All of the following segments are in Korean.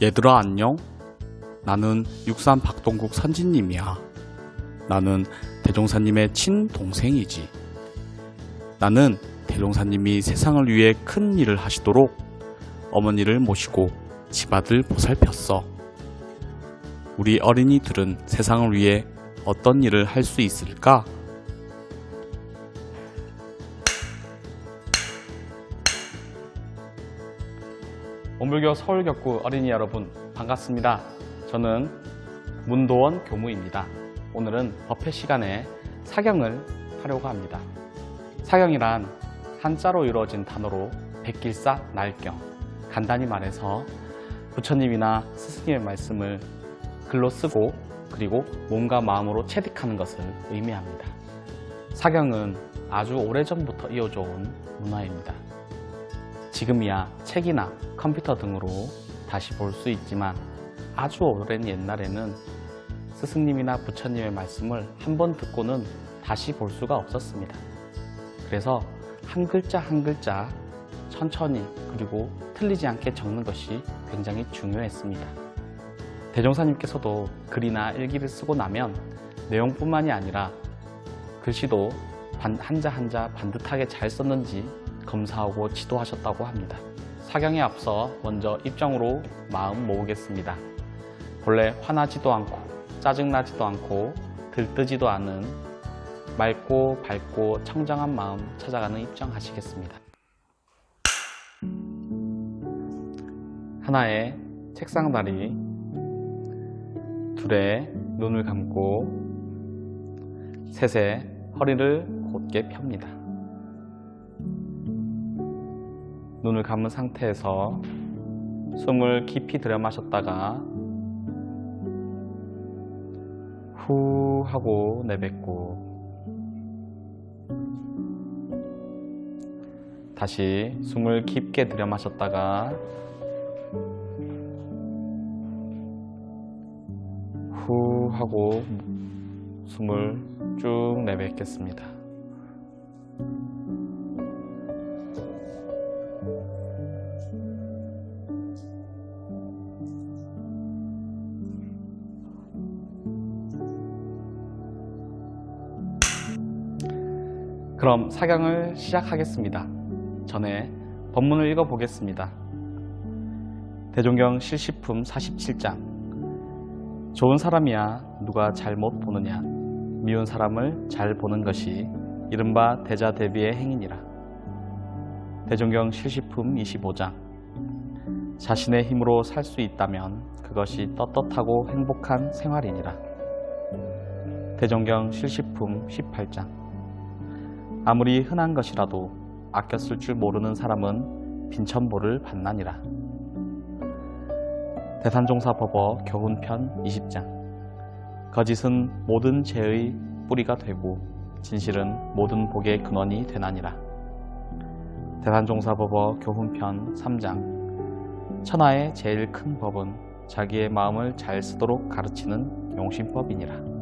얘들아 안녕? 나는 육산 박동국 선진님이야. 나는 대종사님의 친동생이지. 나는 대종사님이 세상을 위해 큰 일을 하시도록 어머니를 모시고 집안을 보살폈어. 우리 어린이들은 세상을 위해 어떤 일을 할 수 있을까? 온불교 서울격구 어린이 여러분 반갑습니다. 저는 문도원 교무입니다. 오늘은 법회 시간에 사경을 하려고 합니다. 사경이란 한자로 이루어진 단어로 백길사 날경 간단히 말해서 부처님이나 스승님의 말씀을 글로 쓰고 그리고 몸과 마음으로 체득하는 것을 의미합니다. 사경은 아주 오래전부터 이어져 온 문화입니다. 지금이야 책이나 컴퓨터 등으로 다시 볼 수 있지만 아주 오랜 옛날에는 스승님이나 부처님의 말씀을 한 번 듣고는 다시 볼 수가 없었습니다. 그래서 한 글자 한 글자 천천히 그리고 틀리지 않게 적는 것이 굉장히 중요했습니다. 대종사님께서도 글이나 일기를 쓰고 나면 내용뿐만이 아니라 글씨도 반- 한자 한자 반듯하게 잘 썼는지 검사하고 지도하셨다고 합니다. 사경에 앞서 먼저 입장으로 마음 모으겠습니다. 본래 화나지도 않고 짜증나지도 않고 들뜨지도 않은 맑고 밝고 청정한 마음 찾아가는 입장 하시겠습니다. 하나의 책상 다리, 둘에 눈을 감고 셋에 허리를 곧게 펴니다. 눈을 감은 상태에서 숨을 깊이 들여 마셨다가 후 하고 내뱉고 다시 숨을 깊게 들여 마셨다가 후 하고 숨을 쭉 내뱉겠습니다. 그럼 사경을 시작하겠습니다. 전에 법문을 읽어보겠습니다. 대종경 실시품 47장. 좋은 사람이야 누가 잘못 보느냐? 미운 사람을 잘 보는 것이 이른바 대자 대비의 행위니라. 대종경 실시품 25장. 자신의 힘으로 살 수 있다면 그것이 떳떳하고 행복한 생활이니라. 대종경 실시품 18장 아무리 흔한 것이라도 쓸줄 모르는 사람은 빈천보를 받나니라. 대산종사법어 교훈편 20장 거짓은 모든 죄의 뿌리가 되고 진실은 모든 복의 근원이 되나니라. 대산종사법어 교훈편 3장 천하의 제일 큰 법은 자기의 마음을 잘 쓰도록 가르치는 용심법이니라.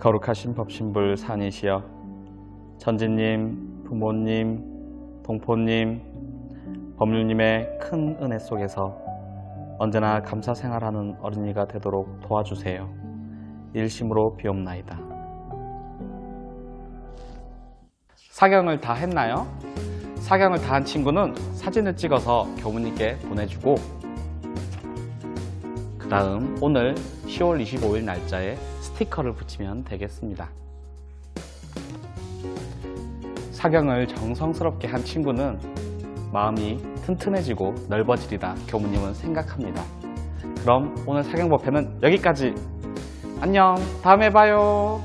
거룩하신 법신불 산이시여 전지님, 부모님, 동포님, 법률님의 큰 은혜 속에서 언제나 감사 생활하는 어린이가 되도록 도와주세요. 일심으로 비옵나이다. 사경을 다 했나요? 사경을 다 한 친구는 사진을 찍어서 교무님께 보내주고 그 다음 오늘 10월 25일 날짜에 스티커를 붙이면 되겠습니다. 사경을 정성스럽게 한 친구는 마음이 튼튼해지고 넓어지리라 교무님은 생각합니다. 그럼 오늘 사경법회는 여기까지. 안녕. 다음에 봐요.